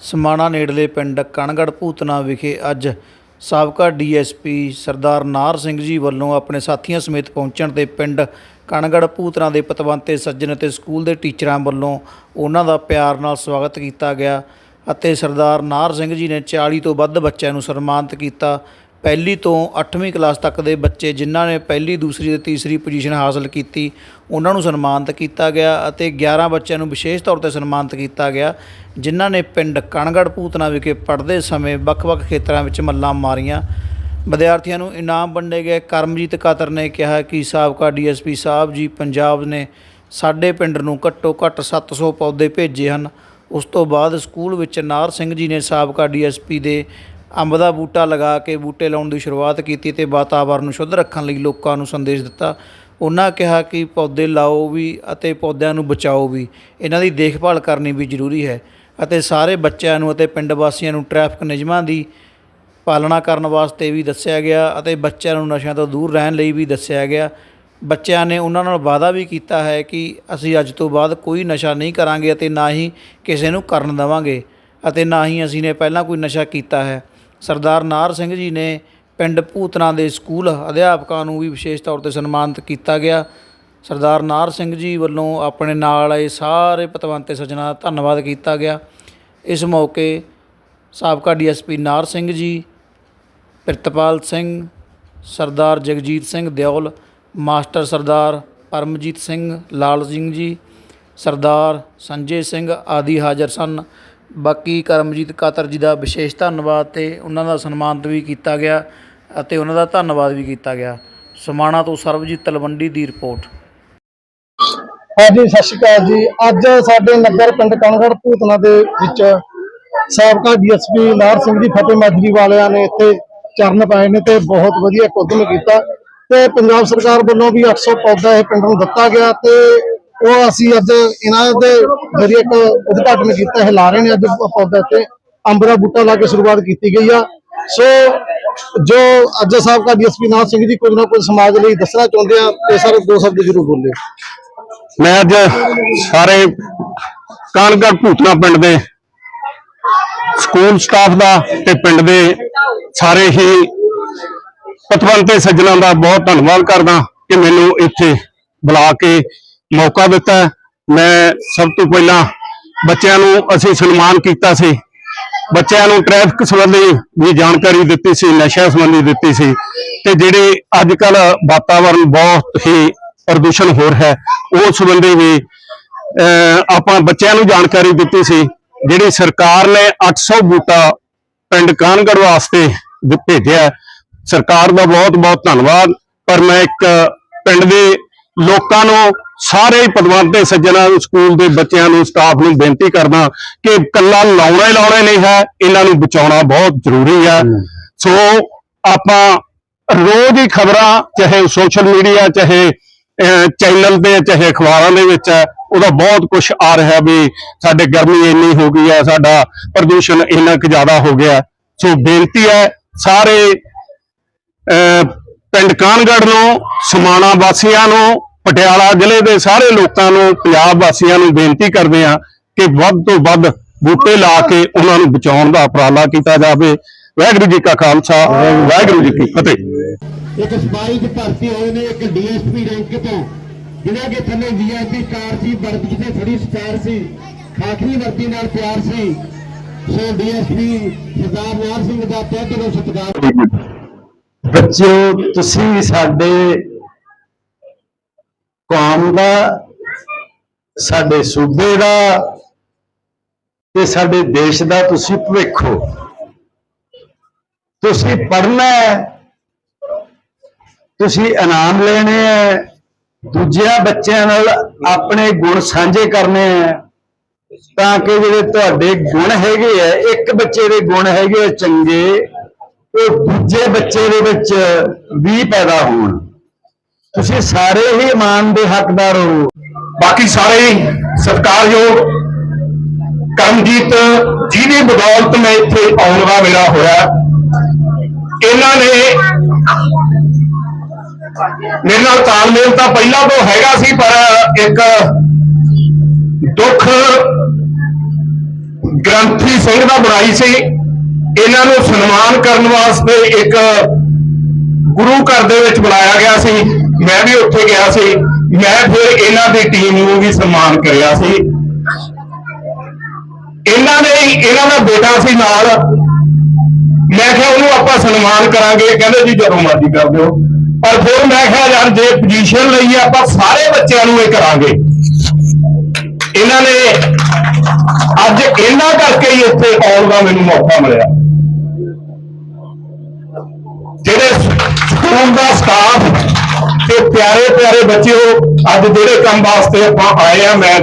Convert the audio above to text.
ਸਮਾਣਾ ਨੇੜਲੇ ਪਿੰਡ ਕਣਗੜ ਭੂਤਨਾ ਵਿਖੇ ਅੱਜ ਸਾਬਕਾ ਡੀਐਸਪੀ ਸਰਦਾਰ ਨਾਰ ਸਿੰਘ ਜੀ ਵੱਲੋਂ ਆਪਣੇ ਸਾਥੀਆਂ ਸਮੇਤ ਪਹੁੰਚਣ ਤੇ ਪਿੰਡ ਕਣਗੜ ਭੂਤਨਾ ਦੇ ਪਤਵੰਤੇ ਸੱਜਣ ਅਤੇ ਸਕੂਲ ਦੇ ਟੀਚਰਾਂ ਵੱਲੋਂ ਉਹਨਾਂ ਦਾ ਪਿਆਰ ਨਾਲ ਸਵਾਗਤ ਕੀਤਾ ਗਿਆ ਅਤੇ ਸਰਦਾਰ ਨਾਰ ਸਿੰਘ ਜੀ ਨੇ 40 ਤੋਂ ਵੱਧ ਬੱਚਿਆਂ ਨੂੰ ਸਨਮਾਨਿਤ ਕੀਤਾ। ਪਹਿਲੀ ਤੋਂ 8ਵੀਂ ਕਲਾਸ ਤੱਕ ਦੇ ਬੱਚੇ ਜਿਨ੍ਹਾਂ ਨੇ ਪਹਿਲੀ, ਦੂਸਰੀ ਤੇ ਤੀਸਰੀ ਪੋਜੀਸ਼ਨ ਹਾਸਲ ਕੀਤੀ, ਉਹਨਾਂ ਨੂੰ ਸਨਮਾਨਿਤ ਕੀਤਾ ਗਿਆ ਅਤੇ 11 ਬੱਚਿਆਂ ਨੂੰ ਵਿਸ਼ੇਸ਼ ਤੌਰ ਤੇ ਸਨਮਾਨਿਤ ਕੀਤਾ ਗਿਆ, ਜਿਨ੍ਹਾਂ ਨੇ ਪਿੰਡ ਕਣਗੜ ਭੂਤਨਾ ਵਿਖੇ ਪੜ੍ਹਦੇ ਸਮੇਂ ਵੱਖ-ਵੱਖ ਖੇਤਰਾਂ ਵਿੱਚ ਮੱਲਾਂ ਮਾਰੀਆਂ। ਵਿਦਿਆਰਥੀਆਂ ਨੂੰ ਇਨਾਮ ਵੰਡੇ ਗਏ। ਕਰਮਜੀਤ ਕਾਤਰ ਨੇ ਕਿਹਾ ਕਿ ਸਾਬਕਾ ਡੀਐਸਪੀ ਸਾਹਿਬ ਜੀ ਪੰਜਾਬ ਨੇ ਸਾਡੇ ਪਿੰਡ ਨੂੰ ਘੱਟੋ ਘੱਟ 700 ਪੌਦੇ ਭੇਜੇ ਹਨ। ਉਸ ਤੋਂ ਬਾਅਦ ਸਕੂਲ ਵਿੱਚ ਨਾਰ ਸਿੰਘ ਜੀ ਨੇ ਸਾਬਕਾ ਡੀਐਸਪੀ ਦੇ ਅੰਬ ਦਾ ਬੂਟਾ ਲਗਾ ਕੇ ਬੂਟੇ ਲਾਉਣ ਦੀ ਸ਼ੁਰੂਆਤ ਕੀਤੀ ਤੇ ਵਾਤਾਵਰਨ ਨੂੰ ਸ਼ੁੱਧ ਰੱਖਣ ਲਈ ਲੋਕਾਂ ਨੂੰ ਸੰਦੇਸ਼ ਦਿੱਤਾ। ਉਹਨਾਂ ਕਿਹਾ ਕਿ ਪੌਦੇ ਲਾਓ ਵੀ ਅਤੇ ਪੌਦਿਆਂ ਨੂੰ ਬਚਾਓ ਵੀ। ਇਹਨਾਂ ਦੀ ਦੇਖਭਾਲ ਕਰਨੀ ਵੀ ਜ਼ਰੂਰੀ ਹੈ ਅਤੇ ਸਾਰੇ ਬੱਚਿਆਂ ਨੂੰ ਅਤੇ ਪਿੰਡ ਵਾਸੀਆਂ ਨੂੰ ਟ੍ਰੈਫਿਕ ਨਿਯਮਾਂ ਦੀ ਪਾਲਣਾ ਕਰਨ ਵਾਸਤੇ ਵੀ ਦੱਸਿਆ ਗਿਆ ਅਤੇ ਬੱਚਿਆਂ ਨੂੰ ਨਸ਼ਿਆਂ ਤੋਂ ਦੂਰ ਰਹਿਣ ਲਈ ਵੀ ਦੱਸਿਆ ਗਿਆ। ਬੱਚਿਆਂ ਨੇ ਉਹਨਾਂ ਨਾਲ ਵਾਅਦਾ ਵੀ ਕੀਤਾ ਹੈ ਕਿ ਅਸੀਂ ਅੱਜ ਤੋਂ ਬਾਅਦ ਕੋਈ ਨਸ਼ਾ ਨਹੀਂ ਕਰਾਂਗੇ ਅਤੇ ਨਾ ਹੀ ਕਿਸੇ ਨੂੰ ਕਰਨ ਦੇਵਾਂਗੇ ਅਤੇ ਨਾ ਹੀ ਅਸੀਂ ਨੇ ਪਹਿਲਾਂ ਕੋਈ ਨਸ਼ਾ ਕੀਤਾ ਹੈ। ਸਰਦਾਰ ਨਾਰ ਸਿੰਘ ਜੀ ਨੇ ਪਿੰਡ ਭੂਤਨਾ ਦੇ ਸਕੂਲ ਅਧਿਆਪਕਾਂ ਨੂੰ ਵੀ ਵਿਸ਼ੇਸ਼ ਤੌਰ ਤੇ ਸਨਮਾਨਿਤ ਕੀਤਾ ਗਿਆ। ਸਰਦਾਰ ਨਾਰ ਸਿੰਘ ਜੀ ਵੱਲੋਂ ਆਪਣੇ ਨਾਲ ਆਏ ਸਾਰੇ ਪਤਵੰਤੇ ਸੱਜਣਾ ਦਾ ਧੰਨਵਾਦ ਕੀਤਾ ਗਿਆ। ਇਸ ਮੌਕੇ ਸਾਬਕਾ ਡੀਐਸਪੀ ਨਾਰ ਸਿੰਘ ਜੀ, ਪ੍ਰਿਤਪਾਲ ਸਿੰਘ, ਸਰਦਾਰ ਜਗਜੀਤ ਸਿੰਘ ਦਿਓਲ, ਮਾਸਟਰ ਸਰਦਾਰ ਪਰਮਜੀਤ ਸਿੰਘ ਲਾਲ ਸਿੰਘ ਜੀ, ਸਰਦਾਰ ਸੰਜੇ ਸਿੰਘ ਆਦਿ ਹਾਜ਼ਰ ਸਨ। ਬਾਕੀ ਕਰਮਜੀਤ ਕਾਤਰ ਜੀ ਦਾ ਵਿਸ਼ੇਸ਼ ਧੰਨਵਾਦ ਅਤੇ ਉਹਨਾਂ ਦਾ ਸਨਮਾਨਿਤ ਵੀ ਕੀਤਾ ਗਿਆ ਅਤੇ ਉਹਨਾਂ ਦਾ ਧੰਨਵਾਦ ਵੀ ਕੀਤਾ ਗਿਆ। ਸਮਾਣਾ ਤੋਂ ਸਰਬਜੀਤ ਤਲਵੰਡੀ ਦੀ ਰਿਪੋਰਟ। ਹਾਂਜੀ, ਸਤਿ ਸ਼੍ਰੀ ਅਕਾਲ ਜੀ। ਅੱਜ ਸਾਡੇ ਨਗਰ ਪਿੰਡ ਕਣਗੜ ਭੂਤਨਾ ਦੇ ਵਿੱਚ ਸਾਬਕਾ ਡੀਐਸਪੀ ਨਾਰ ਸਿੰਘ ਦੀ ਫਤਿਹ ਮਾਜਰੀ ਵਾਲਿਆਂ ਨੇ ਇੱਥੇ ਚਰਨ ਪਾਏ ਨੇ ਤੇ ਬਹੁਤ ਵਧੀਆ ਇੱਕ ਕੀਤਾ ਤੇ ਪੰਜਾਬ ਸਰਕਾਰ ਵੱਲੋਂ ਵੀ 800 ਪੌਦਾ ਇਹ ਪਿੰਡ ਨੂੰ ਦਿੱਤਾ ਗਿਆ ਤੇ ਉਹ ਅਸੀਂ ਅੱਜ ਇਹਨਾਂ ਦੇ ਜਿਹੜੀ ਇੱਕ ਉਦਘਾਟਨ ਕੀਤਾ, ਇਹ ਲਾ ਰਹੇ ਨੇ ਅੱਜ ਪੌਦਾ ਤੇ ਅੰਬ ਬੂਟਾ ਲਾ ਕੇ ਸ਼ੁਰੂਆਤ ਕੀਤੀ ਗਈ ਆ। ਸੋ ਜੋ ਅੱਜ ਸਾਬਕਾ ਡੀਐਸਪੀ ਨਾਰ ਸਿੰਘ ਜੀ ਕੁਝ ਨਾ ਕੁਝ ਸਮਾਜ ਲਈ ਦੱਸਣਾ ਚਾਹੁੰਦੇ ਆ, ਤੇ ਸਰ ਦੋ ਸ਼ਬਦ ਜ਼ਰੂਰ ਬੋਲਿਓ। ਮੈਂ ਅੱਜ ਸਾਰੇ ਕਾਨਗੜ ਭੂਤਨਾ ਪਿੰਡ ਦੇ ਸਕੂਲ ਸਟਾਫ ਦਾ ਤੇ ਪਿੰਡ ਦੇ ਸਾਰੇ ਹੀ ਪਤਵੰਤੇ ਸੱਜਣਾਂ ਦਾ ਬਹੁਤ ਧੰਨਵਾਦ ਕਰਦਾ ਕਿ ਮੈਨੂੰ ਇੱਥੇ ਬੁਲਾ ਕੇ ਮੌਕਾ ਦਿੱਤਾ। ਮੈਂ ਸਭ ਤੋਂ ਪਹਿਲਾਂ ਬੱਚਿਆਂ ਨੂੰ ਅਸੀਂ ਸਨਮਾਨ ਕੀਤਾ ਸੀ। ਬੱਚਿਆਂ ਨੂੰ ਟ੍ਰੈਫਿਕ ਸੰਬੰਧੀ ਵੀ ਜਾਣਕਾਰੀ ਦਿੱਤੀ ਸੀ ਨਸ਼ਾ ਸੰਬੰਧੀ ਦਿੱਤੀ ਸੀ। ਤੇ ਜਿਹੜੇ ਅੱਜ ਕੱਲ ਵਾਤਾਵਰਣ ਬਹੁਤ ਹੀ ਪ੍ਰਦੂਸ਼ਣ ਹੋ ਰਿਹਾ ਹੈ ਉਸ ਸੰਬੰਧੀ ਵੀ ਆਪਾਂ ਬੱਚਿਆਂ ਨੂੰ ਜਾਣਕਾਰੀ ਦਿੱਤੀ ਸੀ। ਜਿਹੜੀ ਸਰਕਾਰ ਨੇ 800 ਬੂਟਾ ਪਿੰਡ ਕਾਨਗੜ ਵਾਸਤੇ ਭੇਜਿਆ ਸਰਕਾਰ ਦਾ ਬਹੁਤ ਬਹੁਤ ਧੰਨਵਾਦ। ਪਰ ਮੈਂ ਇੱਕ ਪਿੰਡ ਦੇ ਲੋਕਾਂ ਨੂੰ ਸਾਰੇ ਹੀ ਪਦਵੰਤੇ ਸੱਜਣਾ ਸਕੂਲ ਦੇ ਬੱਚਿਆਂ ਨੂੰ ਸਟਾਫ ਨੂੰ ਬੇਨਤੀ ਕਰਦਾ ਕਿ ਕੱਲਾ ਲਾਉਣਾ ਹੀ ਲਾਉਣਾ ਨਹੀਂ ਹੈ ਇਹਨਾਂ ਨੂੰ ਬਚਾਉਣਾ ਬਹੁਤ ਜ਼ਰੂਰੀ ਹੈ। ਸੋ ਆਪਾਂ ਰੋਜ਼ ਹੀ ਖਬਰਾਂ ਚਾਹੇ ਸੋਸ਼ਲ ਮੀਡੀਆ ਚਾਹੇ ਚੈਨਲ ਤੇ ਚਾਹੇ ਅਖਬਾਰਾਂ ਦੇ ਵਿੱਚ ਹੈ, ਉਹਦਾ ਬਹੁਤ ਕੁਝ ਆ ਰਿਹਾ ਵੀ ਸਾਡੇ ਗਰਮੀ ਇੰਨੀ ਹੋ ਗਈ ਹੈ ਸਾਡਾ ਪ੍ਰਦੂਸ਼ਣ ਇੰਨਾ ਕੁ ਜ਼ਿਆਦਾ ਹੋ ਗਿਆ ਸੋ ਬੇਨਤੀ ਹੈ ਸਾਰੇ ਪਿੰਡ ਕਾਨਗੜ ਨੂੰ, ਸਮਾਣਾ ਵਾਸੀਆਂ ਨੂੰ, ਪਟਿਆਲਾ ਜ਼ਿਲ੍ਹੇ ਦੇ ਸਾਰੇ ਲੋਕਾਂ ਨੂੰ, ਪੰਜਾਬ ਵਾਸੀਆਂ ਨੂੰ ਬੇਨਤੀ ਕਰਦੇ ਆ ਕਿ ਵੱਧ ਤੋਂ ਵੱਧ ਬੂਟੇ ਲਾ ਕੇ ਉਹਨਾਂ ਨੂੰ ਬਚਾਉਣ ਦਾ ਉਪਰਾਲਾ ਕੀਤਾ ਜਾਵੇ। ਵਾਹਿਗੁਰੂ ਜੀ ਕਾ ਖਾਲਸਾ, ਵਾਹਿਗੁਰੂ ਜੀ ਕੀ ਫਤਿਹ। ਇੱਕ ਸਿਪਾਹੀ ਚ ਭਰਤੀ ਹੋਏ ਨੇ ਇੱਕ ਡੀਐਸਪੀ ਰੈਂਕ ਤੋਂ ਜਿਹਨਾਂ ਦੇ ਥੱਲੇ ਵੀਆਈਪੀ ਕਾਰ ਸੀ, ਵਰਦੀ ਤੇ ਥੋੜੀ ਸਟਾਰ ਸੀ ਖਾਕੀ ਵਰਦੀ ਨਾਲ ਪਿਆਰ ਸੀ। ਸੋ ਡੀਐਸਪੀ ਸਰਦਾਰ ਨਾਰ ਸਿੰਘ ਦਾ ਤਹਿ ਦਿਲੋਂ ਸਤਿਕਾਰ। ਬੱਚਿਓ, ਤੁਸੀਂ ਸਾਡੇ ਕੌਮ ਦਾ, ਸਾਡੇ ਸੂਬੇ ਦਾ ਤੇ ਸਾਡੇ ਦੇਸ਼ ਦਾ ਤੁਸੀਂ ਭਵਿੱਖ ਹੋ। ਤੁਸੀਂ ਪੜ੍ਹਨਾ ਤੁਸੀਂ ਇਨਾਮ ਲੈਣੇ ਹੈ, ਦੂਜਿਆਂ ਬੱਚਿਆਂ ਨਾਲ ਆਪਣੇ ਗੁਣ ਸਾਂਝੇ ਕਰਨੇ ਹੈ, ਤਾਂ ਕਿ ਜਿਹੜੇ ਤੁਹਾਡੇ ਗੁਣ ਹੈਗੇ ਆ ਇੱਕ ਬੱਚੇ ਦੇ ਗੁਣ ਹੈਗੇ ਆ ਚੰਗੇ ਉਹ ਦੂਜੇ ਬੱਚੇ ਦੇ ਵਿੱਚ ਵੀ ਪੈਦਾ ਹੋਣ। ਤੁਸੀਂ ਸਾਰੇ ਹੀ ਇਮਾਨ ਦੇ ਹੱਕਦਾਰ ਹੋ। ਬਾਕੀ ਸਾਰੇ ਹੀ ਸਤਿਕਾਰਯੋਗ ਕਰਮਜੀਤ ਜਿਹਦੀ ਬਦੌਲਤ ਮੈਂ ਇੱਥੇ ਆਉਣ ਦਾ ਮੇਰਾ ਹੋਇਆ। ਇਹਨਾਂ ਨੇ ਮੇਰੇ ਨਾਲ ਤਾਲਮੇਲ ਤਾਂ ਪਹਿਲਾਂ ਤੋਂ ਹੈਗਾ ਸੀ, ਪਰ ਇੱਕ ਦੁੱਖ ਗ੍ਰੰਥੀ ਸਿੰਘ ਦਾ ਬਣਾਈ ਸੀ। ਇਹਨਾਂ ਨੂੰ ਸਨਮਾਨ ਕਰਨ ਵਾਸਤੇ ਇੱਕ ਗੁਰੂ ਘਰ ਦੇ ਵਿੱਚ ਬੁਲਾਇਆ ਗਿਆ ਸੀ। ਮੈਂ ਵੀ ਉੱਥੇ ਗਿਆ ਸੀ। ਮੈਂ ਫਿਰ ਇਹਨਾਂ ਦੀ ਟੀਮ ਨੂੰ ਵੀ ਸਨਮਾਨ ਕਰਿਆ ਸੀ। ਇਹਨਾਂ ਨੇ ਇਹਨਾਂ ਦਾ ਬੇਟਾ ਸੀ ਨਾਲ। ਮੈਂ ਕਿਹਾ ਉਹਨੂੰ ਆਪਾਂ ਸਨਮਾਨ ਕਰਾਂਗੇ। ਕਹਿੰਦੇ ਜੀ ਜਦੋਂ ਮਰਜ਼ੀ ਕਰ ਦਿਓ। ਪਰ ਫਿਰ ਮੈਂ ਕਿਹਾ, ਯਾਰ ਜੇ ਪੋਜੀਸ਼ਨ ਲਈ ਆਪਾਂ ਸਾਰੇ ਬੱਚਿਆਂ ਨੂੰ ਇਹ ਕਰਾਂਗੇ। ਇਹਨਾਂ ਨੇ ਅੱਜ ਇਹਨਾਂ ਕਰਕੇ ਹੀ ਇੱਥੇ ਆਉਣ ਦਾ ਮੈਨੂੰ ਮੌਕਾ ਮਿਲਿਆ। ਸਕੂਲ ਦਾ ਸਟਾਫ ਤੇ ਪਿਆਰੇ ਪਿਆਰੇ ਬੱਚਿਓ, ਅੱਜ ਜਿਹੜੇ ਕੰਮ ਵਾਸਤੇ ਆਪਾਂ ਆਏ ਆ, ਮੈਂ